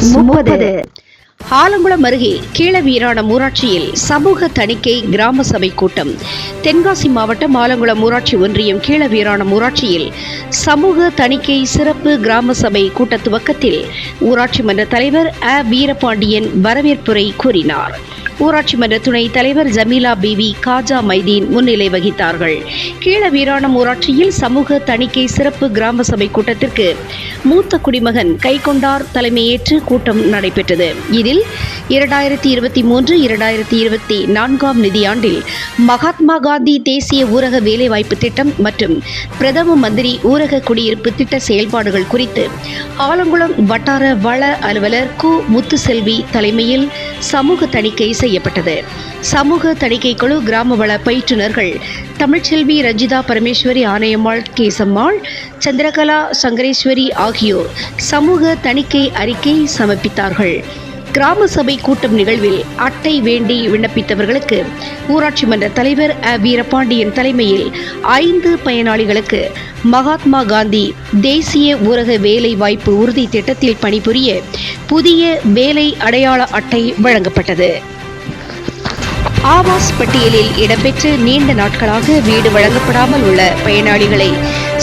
முப்பது. ஆலங்குளம் அருகே கீழவீராணம் ஊராட்சியில் சமூக தணிக்கை கிராம சபை கூட்டம். தென்காசி மாவட்டம் ஆலங்குளம் ஊராட்சி ஒன்றியம் கீழவீராணம் ஊராட்சியில் சமூக தணிக்கை சிறப்பு கிராம சபை கூட்ட துவக்கத்தில் ஊராட்சி மன்ற தலைவர் அ வீரபாண்டியன் வரவேற்புரை கூறினார். ஊராட்சி மன்ற துணைத் தலைவர் ஜமீலா பிவி காஜா மைதீன் முன்னிலை வகித்தார்கள். கீழவீராணம் ஊராட்சியில் சமூக தணிக்கை சிறப்பு கிராம சபை கூட்டத்திற்கு மூத்த குடிமகன் கைகொண்டார் தலைமையேற்று கூட்டம் நடைபெற்றது. இதில் இரண்டாயிரத்தி இருபத்தி மூன்று இரண்டாயிரத்தி இருபத்தி நான்காம் நிதியாண்டில் மகாத்மா காந்தி தேசிய ஊரக வேலைவாய்ப்பு திட்டம் மற்றும் பிரதம மந்திரி ஊரக குடியிருப்பு திட்ட செயல்பாடுகள் குறித்து ஆலங்குளம் வட்டார வள அலுவலர் கு முத்துசெல்வி தலைமையில் சமூக தணிக்கை செய்யப்பட்டது. சமூக தணிக்கை குழு கிராம வள பயிற்றுனர்கள் தமிழ்ச்செல்வி ரஞ்சிதா பரமேஸ்வரி ஆணையம்மாள் கேசம்மாள் சந்திரகலா சங்கரேஸ்வரி ஆகியோர் சமூக தணிக்கை அறிக்கை சமர்ப்பித்தார்கள். கிராம சபை கூட்டம் நிகழ்வில் அட்டை வேண்டி விண்ணப்பித்தவர்களுக்கு ஊராட்சி மன்ற தலைவர் அ வீரபாண்டியன் தலைமையில் ஐந்து பயனாளிகளுக்கு மகாத்மா காந்தி தேசிய ஊரக வேலை வாய்ப்பு உறுதி திட்டத்தில் பணிபுரிய புதிய வேலை அடையாள அட்டை வழங்கப்பட்டது. ஆவாஸ் பட்டியலில் இடம்பெற்று நீண்ட நாட்களாக வீடு வழங்கப்படாமல் உள்ள பயனாளிகளை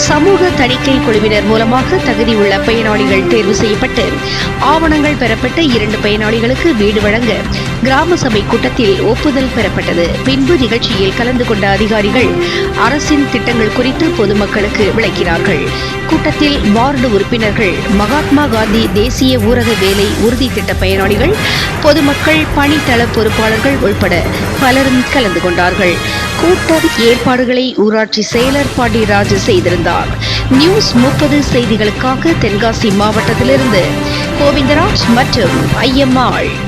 சமூக தணிக்கை குழுவினர் மூலமாக தகுதியுள்ள பயனாளிகள் தேர்வு செய்யப்பட்டு ஆவணங்கள் பெறப்பட்டு இரண்டு பயனாளிகளுக்கு வீடு வழங்க கிராம சபை கூட்டத்தில் ஒப்புதல் பெறப்பட்டது. பின்பு நிகழ்ச்சியில் கலந்து கொண்ட அதிகாரிகள் அரசின் திட்டங்கள் குறித்து பொதுமக்களுக்கு விளக்கினார்கள். கூட்டத்தில் வார்டு உறுப்பினர்கள் மகாத்மா காந்தி தேசிய ஊரக வேலை உறுதி திட்ட பயனாளிகள் பொதுமக்கள் பணித்தள பொறுப்பாளர்கள் உள்பட பலரும் கலந்து கொண்டார்கள். கூட்டம் ஏற்பாடுகளை ஊராட்சி செயலர் பாண்டியராஜ் செய்திருந்தார். நியூஸ் முப்பது செய்திகளுக்காக தென்காசி மாவட்டத்திலிருந்து கோவிந்தராஜ் மற்றும் ஐயம்மாள்.